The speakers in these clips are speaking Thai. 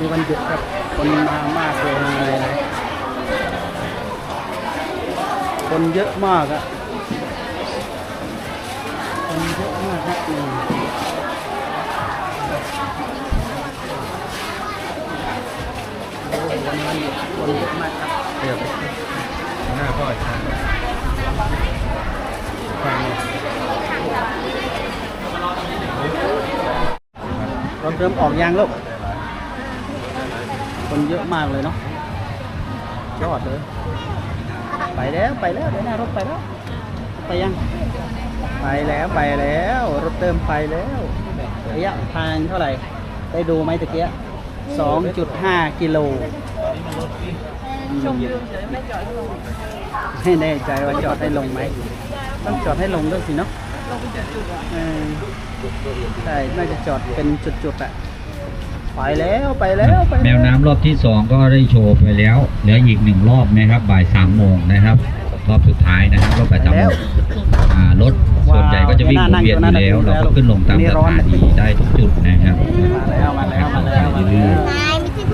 มีวันหยุดครับ คนมามากเลยนะคนเยอะมากอะคนเยอะมากครับนี่โอ้วันวันหยุดคนเยอะมากครับเดี๋ยวหน้าพ่อชาฟังเลยรถเริ่มออกยางลูก คนเยอะมากเลยเนาะยอดเลย ไปแล้วไปแล้วเดี๋ยวหน้ารถไปแล้ว ไปยัง ไปแล้วไปแล้ว รถเติมไปแล้วระยะทางเท่าไหร่ ได้ดูไหมตะเกีย2.5กิโลชมวิวเฉยไม่จอดให้ลงไม่แน่ใจว่าจอดให้ลงไหม ต้องจอดให้ลงด้วยสิเนาะลงเป็นจุดๆอ่าใช่ น่าจะจอดเป็นจุดๆอะ ไปแล้วไปแล้วไปแมวน้ำรอบที่สองก็ได้โชว์ไปแล้วเหลืออีกหนึ่งรอบนะครับบ่ายสามโมงนะครับ รอบสุดท้ายนะครับรอบบ่ายสามโมงอ่ารถส่วนใหญ่ก็จะวิ่งวนเวียนอยู่แล้ว เราก็ขึ้นลงตามสถานีได้ทุกจุดนะครับมาแล้วมาแล้วมาแล้วมาแล้ว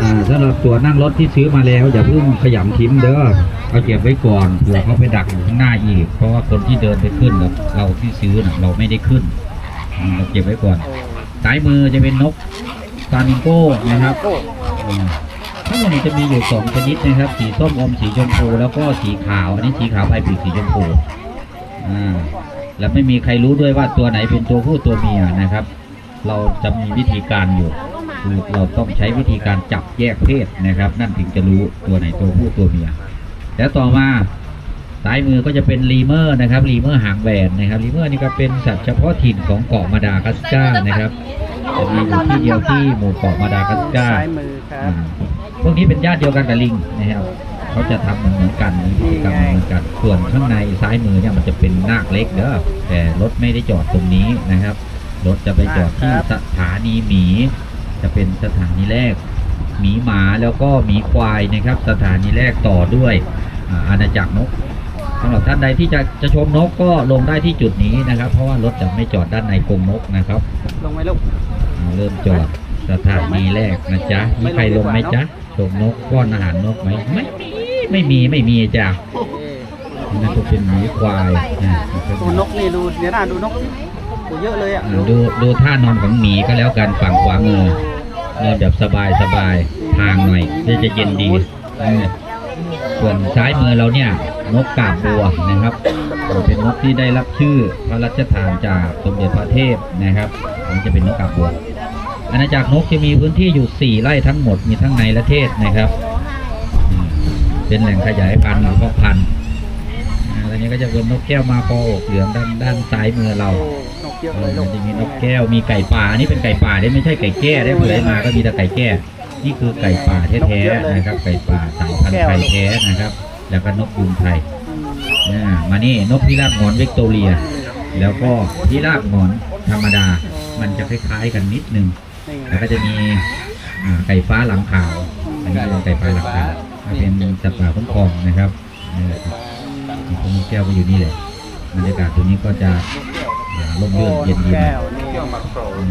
อ่าสำหรับตัวนั่งรถที่ซื้อมาแล้วอย่าเพิ่งขยำทิ้งเด้อเอาเก็บไว้ก่อนเผื่อเขาไปดักอยู่ข้างหน้าอีก เพราะว่าคนที่เดินไปขึ้นกับเราที่ซื้อน่ะเราไม่ได้ขึ้นอืมเราเก็บไว้ก่อนซ้ายมือจะเป็นนก ฟลามิงโก้นะครับทั้งหมดนี้จะมีอยู่สองชนิดนะครับ สีส้มอมสีชมพู แล้วก็สีขาว อันนี้สีขาวปลายปีกสีชมพูอ่าแล้วไม่มีใครรู้ด้วยว่าตัวไหนเป็นตัวผู้ตัวเมียนะครับ เราจะมีวิธีการอยู่คือเราต้องใช้วิธีการจับแยกเพศนะครับ นั่นถึงจะรู้ตัวไหนตัวผู้ตัวเมีย แล้วต่อมาซ้ายมือก็จะเป็นลีเมอร์นะครับลีเมอร์หางแหวนนะครับลีเมอร์นี่ก็เป็นสัตว์เฉพาะถิ่นของเกาะมาดากัสการ์นะครับ จะมีอยู่ที่เดียวที่หมู่เกาะมาดากัสการ์ซ้ายมือครับอ่าพวกนี้เป็นญาติเดียวกันกับลิงนะครับเขาจะทำเหมือนกันมีพฤติกรรมเหมือนกันส่วนข้างในซ้ายมือเนี่ยมันจะเป็นนาคเล็กเด้อแต่รถไม่ได้จอดตรงนี้นะครับ รถจะไปจอดที่สถานีหมี จะเป็นสถานีแรกหมีหมาแล้วก็หมีควายนะครับ สถานีแรกต่อด้วยอ่าอาณาจักรนกสำหรับท่านใดที่จะจะชมนกก็ลงได้ที่จุดนี้นะครับ เพราะว่ารถจะไม่จอดด้านในกรงนกนะครับ ลงไหมลูกอ่า เริ่มจอดสถานีแรกนะจ๊ะมีใครลงไหมจ๊ะชมนกป้อนอาหารนกไหมไม่มีไม่มีไม่มีจ้ะนั่นก็เป็นหมีควายนะดูนกนี่ดูเดี๋ยวหน้าดูนกโอ้เยอะเลยอะอ่าดูดูท่านอนของหมีก็แล้วกันฝั่งขวามือนอนแบบสบายสบายทางหน่อยจะจะเย็นดีอืมส่วนซ้ายมือเราเนี่ยนกกาบบัวนะครับ เป็นนกที่ได้รับชื่อพระราชทานจากสมเด็จพระเทพนะครับอันนี้จะเป็นนกกาบบัว อาณาจักรนกจะมีพื้นที่อยู่ 4ไร่ทั้งหมดมีทั้งในและเทศนะครับอืมเป็นแหล่งขยายพันธุ์หรือเพาะพันธุ์อ่าแล้วนี้ก็จะเป็นนกแก้วมาคออกเหลืองด้านด้านซ้ายมือเราโอ้นกเยอะเอเลอยลูกจะมีนกแก้วมีไก่ป่าอันนี้เป็นไก่ป่าได้ไม่ใช่ไก่แก้ได้เผยมาก็มีแต่ไก่แก้นี่คือไก่ป่าแท้ๆนะครับ ไก่ป่าสายพันธุ์ไทยแท้นะครับ แล้วก็นกยูงไทยอืมอ่ามานี่นกพิราบหงอนวิกตอเรีย แล้วก็พิราบหงอนธรรมดา มันจะคล้ายๆกันนิดนึงนี่ไง แล้วก็จะมีอ่าไก่ฟ้าหลังขาว อันนี้เป็นไก่ฟ้าหลังขาวก็เป็นสัตว์ป่าคุ้มครองนะครับนี่แหละครับมีต้นแก้วก็อยู่นี่แหละบรรยากาศตรงนี้ก็จะอ่าร่มโอ้รื่นเย็นนกดีแก้วนี่อืม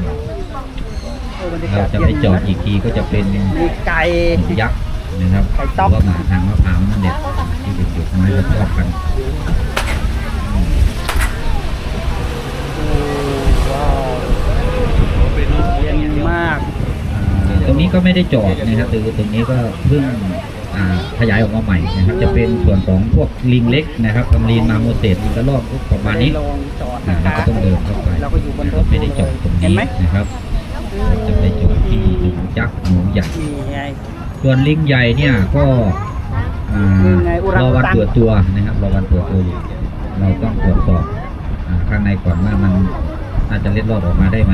โอ้บรรยากเราศจะไปจอดอีกทีก็จะเป็นมีไก่หมูยักษ์นะครับไก่หต๊อกรือว่าหมาทางมะพร้าวนั่นแหละที่เป็นจุดไม้ก็ชอบกันอืม ว้าวเย็น มากอ่าตรงนี้ก็ไม่ได้จอดนะครับคือตรงนี้ก็เพิ่งอ่าขยายออกมาใหม่นะครับจะเป็นส่วนของพวกลิงเล็กนะครับกำลีนมาโมเสสลิงกระรอกพวกประมาณนี้ลงจอดอ่านะคเรารับก็ต้องเดินเข้าไปเราก็อยู่บนรถไม่ได้จอดตรงเห็นนี้ไหมนะครับเราจะไปจอดที่หนูยักษ์หนูใหญ่นี่ไงส่วนลิงใหญ่เนี่ยก็อ่านี่ไงอุรังรอวันอุตังตรวจตัวนะครับรอวันตรวจตัวอยู่เราต้องตรวจสอบอ่าข้างในก่อนว่ามันน่าจะเล็ดรอดออกมาได้ไหม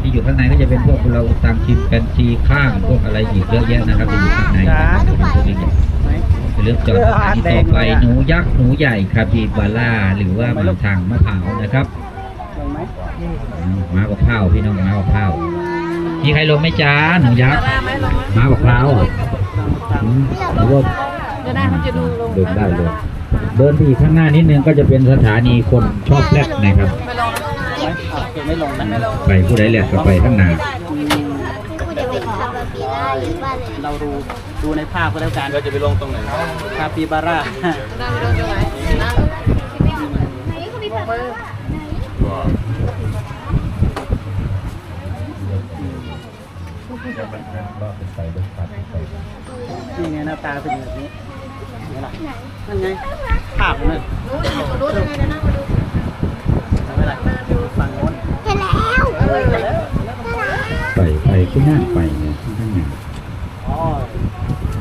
ที่อยู่ข้างในก็จะเป็นพวกเราตามชิมแปนซีข้างพวกอะไรอีกเยอะแยะนะครับที่อยู่ข้างในจ้าจะเป็นพวกลิงใหญ่ไหนจะเลือกจอดสถานีต่อไปหนูยักษ์หนูใหญ่คาปิบาร่าหรือว่ามาทางมะพร้าวนะครับลงไหมหมาบอกข้าพี่น้องหมาบอกข้ามีใครลงไหมจ้าหนูยักษ์หมาบอกข้าวอะอืมหรือว่าจะได้เขาจะดูลงเดินได้เลยเดินไปอีกข้างหน้านิดนึงก็จะเป็นสถานีคนชอบแรดนะครับ ไหมอะเก็บไม่ลงนะไม่ลงไปผู้ใดแรดก็ไปข้างหน้าอืมบ้านเลยเราดูดูในภาพก็แล้วกันเราจะไปลงตรงไหนคาปิบาร่านั่งไปตรงไหนนั่งนี่ไงหน้าตาเป็นแบบนี้เห็นไหมล่ะนั่นไงภาพนั่นรู้ยังไงเดี๋ยวนั่งมาดู เห็นไหมล่ะฝั่งโน้น เห็นแล้ว ไปไปขึ้นหน้าไปเนี่ยขึ้นหน้าอ๋อ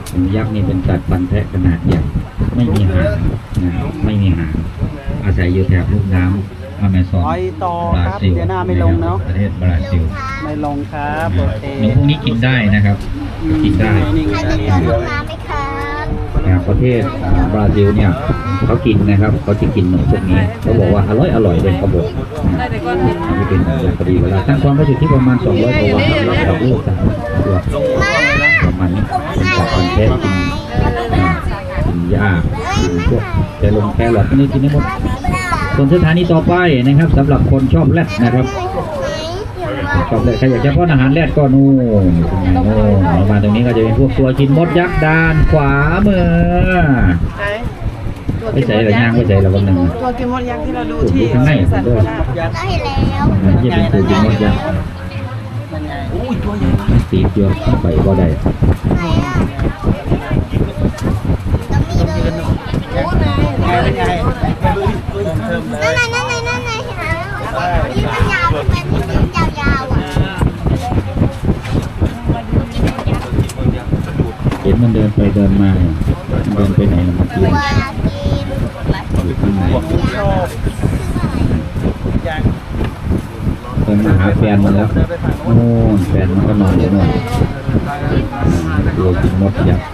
เป็นยักษ์นี่เป็นสัตว์ฟันแทะขนาดใหญ่ไม่มีหางนะไม่มีหางอาศัยอยู่แถบลุ่มน้ำอเมซอนไปต่อบราครับซิลเดี๋ยวหน้าไม่ลงเนาะประเทศบราซิลไม่ลงครับโอเคหนูพวกนี้กินได้นะครับ กินได้นี่ไงใครจะนี่เจไงอห้องน้ำไหมครับนะครับประเทศบราซิลเนี่ยเขากินนะครับเขาจะกินหนูพวกนี้เขาบอกว่าอร่อยอร่อยเลยเขาบอกได้แต่ก้อนหินอันนี้ เป็นอย่างพอดีเวลาตั้งท้องก็อยู่ที่ประมาณ 200กว่าวันครับเราลูกสามตัวประมาณนี้เป็นสัตว์พันธุ์แท้กินกินหญ้ากินพวกแคลงแครอทพวกนี้กินได้หมดส่วนสถานีต่อไปนะครับสำหรับคนชอบแรดนะครับชอบแรดใครอยากจะป้อนอาหารแรดก็นู่นโน่นออกมาตรงนี้ก็จะเป็นพวกตัวกินมดยักษ์ด้านขวามือ ไหนไปใส่หรือย่างไปใส่ละวันหนึ่งตัวกินมดยักษ์ที่เราดูผมที่ดูข้างในสัตว์ผมด้วยโคราชยัดเราเห็นแล้วมันจะเป็นตัวกินมดยักษ์นั่นไงอุ้ยตัวใหญ่มากตีเดียวเข้าไปก็ได้ไหนอะต้องมีเลยไงเป็นไงตัวเพิ่มเลยนั่นไงนั่นไงนั่นไงเห็นแล้วที่มันยาวเป็นชิ้นยาวๆอะเห็นมันเดินไปเดินมาเนี่ยมันเดินไปไหนล่ะเมื่อกี้ตัวกิน อยู่ข้างใน ผมชอบอ ย่างเดินมาหาแฟนมันแล้วเดินไปฝั่งโน้นโน่นแฟนมันก็นอนอยู่โน่นตัวกินมดยักษ์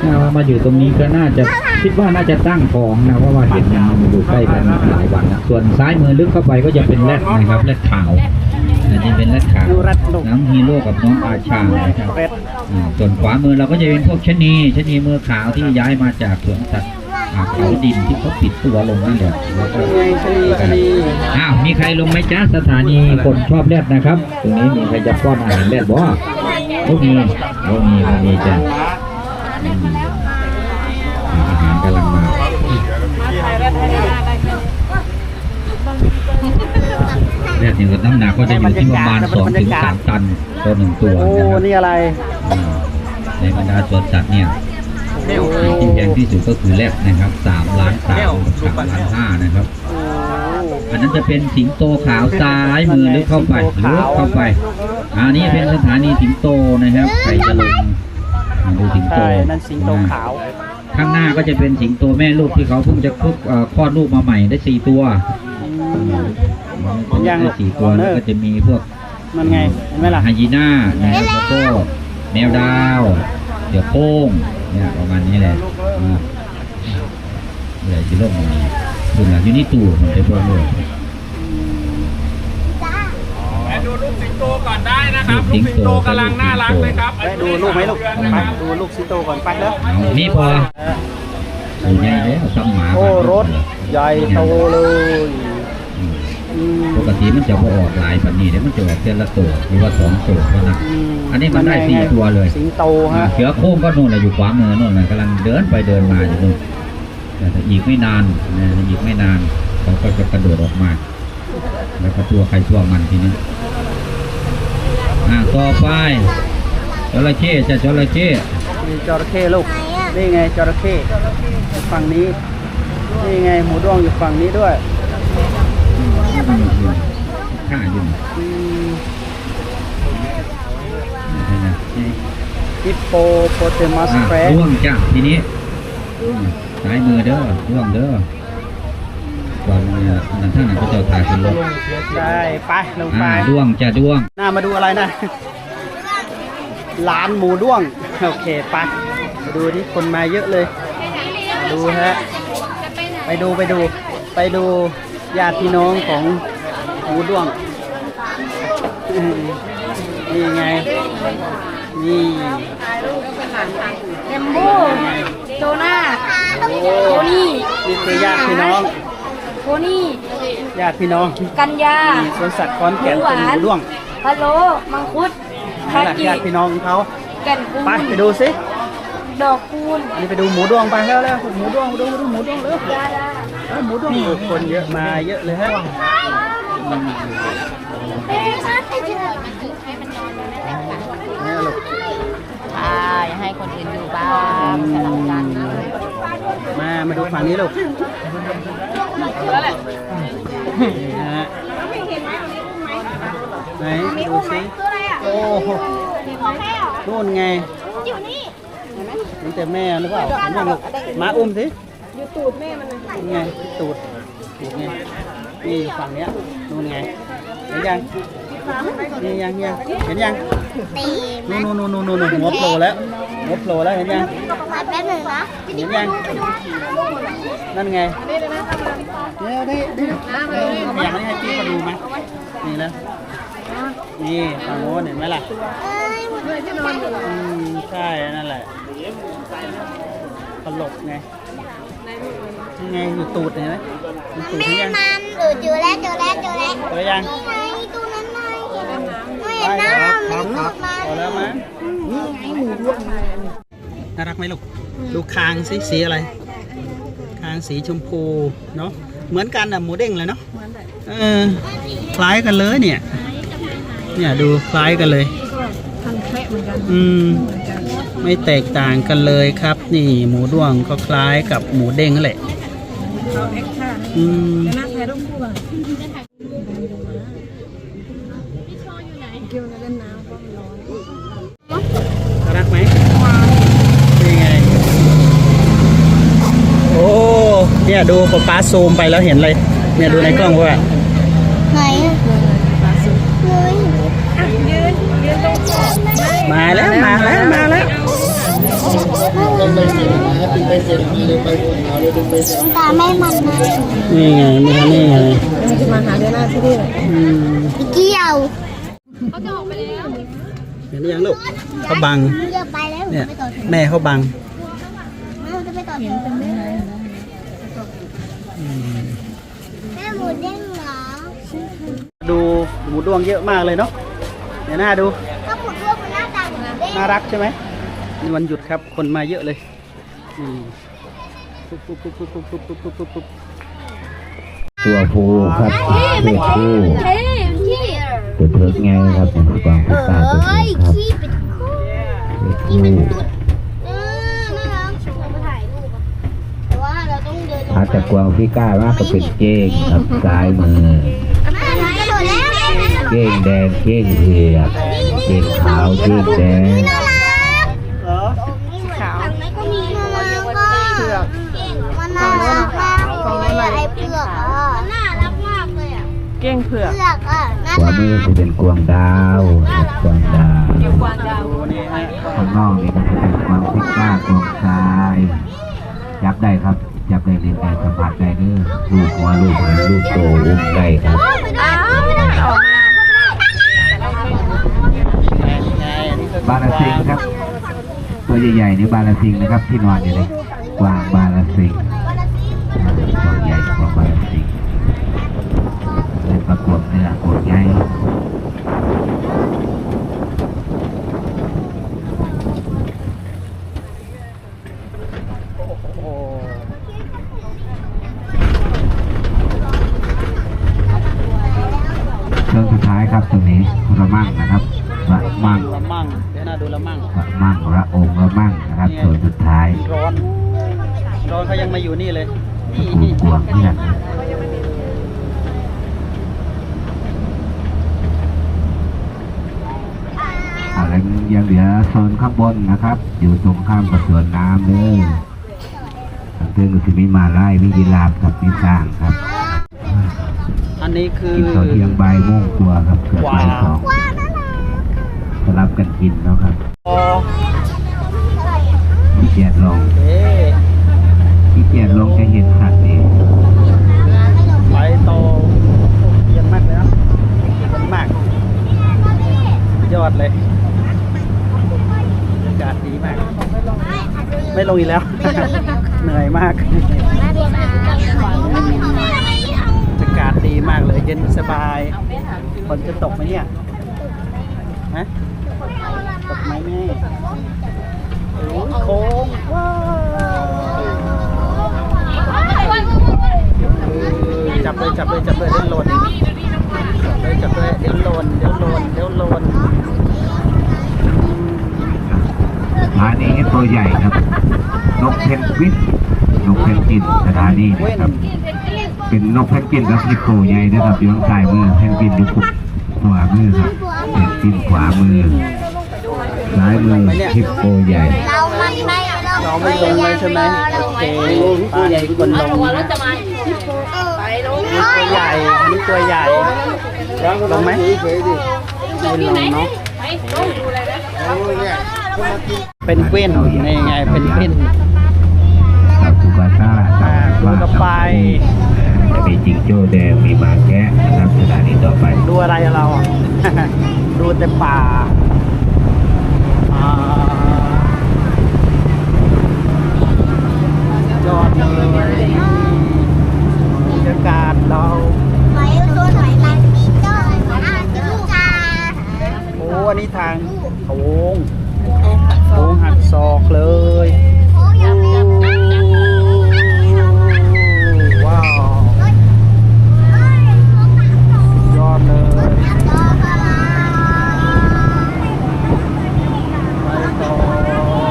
ถ้าว่ามาอยู่ตรงนี้ก็น่าจะคิดว่าน่าจะตั้งท้องนะเพราะว่าเห็นมันอยู่ใกล้กันหลายวันนะส่วนซ้ายมือลึกเข้าไปก็จะเป็นแรดนะครับแรดขาวอันนี้เป็นแรดขาวดูรัดลูกน้องฮีโร่กับน้องอาชานะครับเร็ดอืมส่วนขวามือเราก็จะเป็นพวกชะนีชะนีมือขาวที่ย้ายมาจากสวนสัตว์ อ่าเขาดินที่เขาปิดตัวลงนั่นแหละแล้วก็ไงชะนีชะนีอ้าวมีใครลงไหมจ้าสถานีคนชอบแรดนะครับ ตรงนี้มีใครจะป้อนอาหารแรดบ่พวกมีพวกมีพวกมีจ้ะอืมอาหารกำลังมามาไทยรัฐไทยหน้าได้แค่แรดนี่ก็น้ำหนักก็จะอยู่ที่ประมาณสองถึงสามตันต่อหนึ่งตัวโอ้นะครับนี่อะไรอ่าในบรรดาสวนสัตว์เนี่ยโอ้ ที่แพงที่สุดก็คือแรดนะครับสามล้านสามสามล้านห้านะครับ อันนั้นจะเป็นสิงโตขาวซ้ายมือลึกเข้าไปลึกเข้าไป อันนี้เป็นสถานีสิงโตนะครับใครจะลงมาดูสิงโตใช่นั่นสิงโตขาว ข้างหน้าก็จะเป็นสิงโตแม่ลูกที่เขาเพิ่งจะคลอดเอ่อคลอดลูกมาใหม่ได้สี่ตัวอืมยังได้สี่ตัวแล้วก็จะมีพวกมันไงเห็นไหมล่ะไฮยีน่านะครับแล้วก็แมวดาวเดี๋ยวโป้ง เนี่ยประมาณนี้แหละอ่าเดี๋ยวจะลงมาดูหลังอยู่นี่ตู้มันจะพวกเลยดูลูกสิงโตก่อนได้นะครับลูกสิงโตกำลังน่ารักเลยครับไปดูลูกไหมลูกไปดูลูกสิงโตก่อนไปแล้วเอานี่พออยู่ใหญ่แล้วซ้ำหมาโอ้บ้านรถใหญ่โตเลยอืมอืม ปกติมันจะพอออกหลายแบบนี้เดี๋ยวมันจะออกเส้นละตัวหรือว่าสองตัวเท่านั้นอันนี้มันได้สี่ตัวเลยสิงโตฮะเสือโค้งก็นู่นแหละอยู่ขวามือนู่นแหละกำลังเดินไปเดินมาอยู่นู่นแต่อีกไม่นานนะอีกไม่นานเขาก็จะกระโดดออกมา แล้วก็ตัวใครตัวมันทีนี้อ่าต่อไปจระเข้จะจระเข้มีจระเข้ลูกนี่ไงจระเข้ฝั่งนี้นี่ไงหมูด้วงอยู่ฝั่งนี้ด้วย ข้าอยู่ฮิปโปโปเตมัสแฟรด้วงจ้ะทีนี้อืมซ้ายมือเด้อด้วงเด้อก่อนเนี่ยนั่นท่านก็จะถ่ายขึ้นรถได้ไปลงไปด้วงจะด้วงน้ามาดูอะไรนะร้านหมูด้วง โอเคไปมาดูที่คนมาเยอะเลย ดูฮะ ไปดูไปดู ไปดู ญาติพี่น้องของหมูด้วง นี่ไง นี่เรมโบ้โจนาโทนี่นี่คือญาติพี่น้อง โทนี่ญาติพี่น้องกันยาสวนสัตว์ขอนแก่นเป็นหมูด้วงฮัลโหลมังคุดคาหลักกิญาติพี่น้องเขาแก่นคูไปนไปดูสิดอกคูณอันนี้ไปดูหมูดวงไปแล้วแล้วหมูดวงดูดูหมูดวงเร็ว เออหมูดวงคนเยอะมาเยอะเลยฮะเนี่ยลูกอ่าอย่าให้คนอื่นอยู่บ้างสลับกันมา มาดูฝั่งนี้ลูกแล้วแหละนี่ฮะไหนดูสิโอ้โหนู่นไงอยู่นี่นี่แต่แม่หรือเปล่าเห็นไหมลูกมาอุ้มสิ อยู่ตูดแม่มันไงตูดตูดไงนี่ฝั่งเนี้ยนู่นไงเห็นยังนี่ยังยังเห็นยังนู่นนู่นนู่นนู่นนู่นหัวโผล่แล้วหัวโผล่แล้วเห็นยังมาแป๊บหนึ่งนะเห็นยังนั่นไงเดี๋ยวได้ได้อยากให้พี่เขาดูไหมนี่แล้วนี่ฝั่งโน้นเห็นไหมล่ะอืมใช่นั่นแหละตลกไง นี่ไงอยู่ตูดเห็นไหมอยู่ตูดเห็นยัง มันเออเจอแล้วเจอแล้วเจอแล้วเจอยังไงตัวนั้นไงไม่ไปเห็นหคน้ารับมันครับมาพอแล้วมั้งน่ารักไหมลูก ดูคางสิสีอะไร คางสีชมพูเนาะ เหมือนกันอะหมูเด้งเลยเนาะเออคล้ายกันเลยเนี่ย เนี่ยดูคล้ายกันเลยอืม ไม่แตกต่างกันเลยครับ นี่หมูด้วงก็คล้ายกับหมูเด้งนั่นแหละ อืมนั่งถ่ายรูปคู่กันน่ารักไหมนี่ไง โอ้ เนี่ยดูป๊าป๊าซูมไปแล้วเห็นเลย เนี่ยดูในกล้องว่าไหนเฮ้ยมาแล้ว มาแล้ว มาแล้ว ตัาแวไม่มันนะนี่ไงมันนี่ไงมันจะมาหาเดือนหน้าที่นี่เกี่ยวเขาจะกไปแล้วเห็นหรือยังลูกเขาบังเนี่ยแม่เขาบังแม่หมูเด้งเหรอดูหมูด้วงเยอะมากเลยเนาะเดี๋ยวหน้าดูก็หมูด้วงมันน้าตาน่ารักใช่ไหม นี่วันหยุดครับ คนมาเยอะเลยนี่ปุ๊บปุ๊บปุ๊บปุ๊บปุ๊บปุ๊บปุ๊บปุ๊บปุ๊บตัวผู้ครับตัวผู้เท่ขี้ตัวเพิกไงครับเป็นกวางผู้ตาตัวเอ้ผู้ยครับขี้เป็นคู่ตัวผู้เออน่ารักเรามาถ่ายรูปอะแต่ว่าเราต้องเดินอาจจะกวางพี่ก้ามากก็เป็นเก้งครับซ้ายมือแม่กระโดดแล้วเก้งแดงเก้งเผือกเก้งขาวเก้งแดง น่ารัก เหรอ ขาวไหนก็มีน่ารักก็เผือกมันน่ารักมากเลยไอ้เผือกอะน่ารักมากเลยอะเก้งเผือกเผือกอะน่าขวารักมือจะเป็นกวางดาวครับกวางดาวดูนี่ฮะข้างนอกนี่ก็จะเป็นกวางพี่ก้ากวางซ้ายจับได้ครับจับได้เรียนได้สัมผัสได้เด้อลูกหัวลูกหางลูกโตอุ้มได้ครับอ้าวไม่ได้ออกมาไงไงอันนี้ก็บาลาซิงครับ ตัวใหญ่ๆนี่บาลาซิงนะครับที่นอนอยู่เลยกวางบาลาซิงตัว Bye. ยังเหลือโซนข้างบนนะครับ อยู่ตรงข้ามกับสวนน้ำเลยทางเทิงก็จะมีมาไล่มียีราฟครับมีสร้างครับอันนี้คือกินข้าวเที่ยงบ่ายโมงกว่าครับเกือบบ่ายสองสลับกันกินแล้วครับอ๋อพี่เกียรลองเอ๊ะพี่เกียรลองจะเห็นสัตว์เองไฟโตเยี่ยมมากเลยนะเยี่ยมมากยอดเลยอากาศดีมาก ไม่ลงอีกแล้ว เหนื่อยมากอากาศดีมากเลย เย็นสบายฝนจะตกไหมเนี่ยฮะ โอ้ยโค้งว้าวเออจับเลยจับเลยจับเลยเดี๋ยวหล่นจับเลยจับเลยเดี๋ยวหล่นเดี๋ยวหล่นเดี๋ยวหล่น ร้านนี้ตัวใหญ่ครับ น กเพนกวินนกเพนกินสถานีนะครับ เป็นนกเพนกินกับฮิปโปใหญ่นะครับอยู่ข้างใต้มือเพนกินอยู่ขวามือครับเพนกินขวามือซ้ายมือฮิปโปใหญ่เรามันไม่เราไม่ลงเลยใช่ไหมโอเคป้าใหญ่คนลงนะไปลงนี่ตัวใหญ่อันนี้ตัวใหญ่ลงไหมไม่ลงเนาะเป็นกวินนี่ไงเป็นกวิน ครับสุกาต้าอ่าว่าแล้วก็ไป จะมีจิงโจ้แดงมีหมาแกะนะครับสถานีต่อไป ดูอะไรอะเราอะ ดูแต่ป่าอ่ายอดเลยบรรยากาศเรา ไปตัวไหนมันมีจ้อยอาจจะจา โอ้อันนี้ทางโค้งโค้งหักศอกเลย โอ้ยไม่ยัง ว้าว ยอดเลยไปต่อไปแล้ว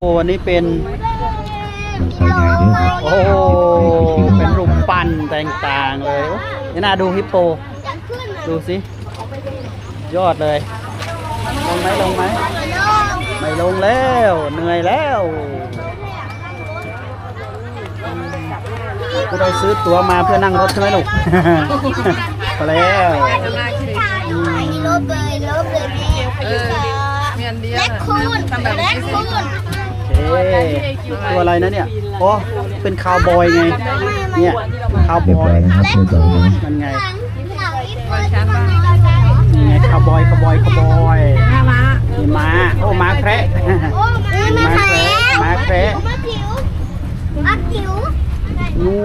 โอ้อั นนี้เป็นใส่ใหญ่ด้วยครับโอ้เป็นรูปปั้นต่างๆเลยโอ้นี่น่าดูฮิปโป ดูสิ ยอดเลย ลงไหมลงไหมไม่ลงแล้ว เหนื่อยแล้วกูได้ซื้อตั๋วมาเพื่อนั่งรถใช่ไหมลูกพอแล้วลบเลยลบเลยแม่เล็กคูณเล็กคูณโอเค ตัวอะไรนะเนี่ยโอ้เป็นคาวบอยไง เนี่ย คาวเรียบบอร้อยยนะครับเรียบร้อยนะมันไงหลังหลังอีกคนนี่ไงคาวบอยคาวบอยคาวบอยนี่ม้าโอ้ม้าแคระโอ้มาแคระม้าแคระมาผิวมาผิวงู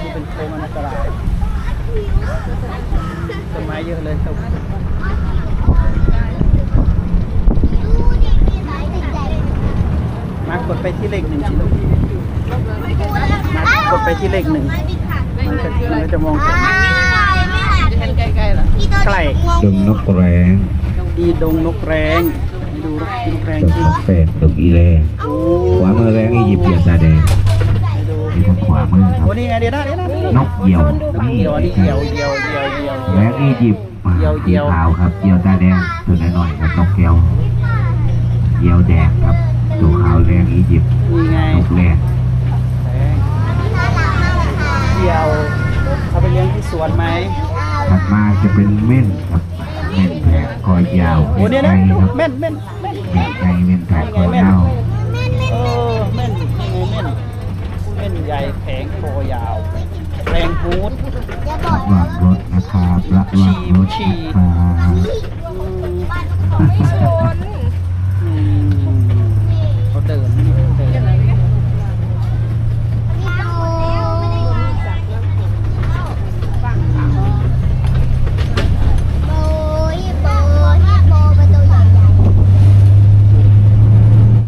นี่เป็นโค้งอันตรายต้นไม้เยอะเลยครับ ดูดิมีหลายใจ มากดไปที่เลขหนึ่งสิลูกมากดไปที่เลขหนึ่งมันจะมันก็จะมองอ่าเห็นไม่ใกล้ๆหรอใกล้ดงนกแรงอีดงนกแรงให้ดูนกแรงดงสินกแปดดงอีแรงโอ้ขวามือแรงอียิปต์เหยียบตาแดงให้ดูนี่ทางขวามือครัโอ้บนี่ไงเดี๋ยวนะเดี๋ยวนะนกเหยี่ยวนกเหยี่ยวอันนี้เหยี่ยวเหยี่ยวเหยี่ยวเหยี่ยวแรงอียิปต์มาเหยี่ยวเหยี่สียวขาวครับเหยี่ยวตาแดงตัวน้อยๆครับนกแก้วเหยี่ยวแดงครับ ตัวขาวแรงอียิปต์นี่ไงนกแรงแรงเหยี่ยวเอาไปเลี้ยงที่สวนไหมถัดมาจะเป็นเม่นครับเม่นแผงคอยาวโอ้เนี่ยไทนะยดูครับเม่นเม่นเม่นเม่นไทยเม่นไทยคอยาวเออเม่นยังไงเม่นเม่นใหญ่แข็งคอยาวแรงฮูดระวังรถนะครับระวังรถนะครับ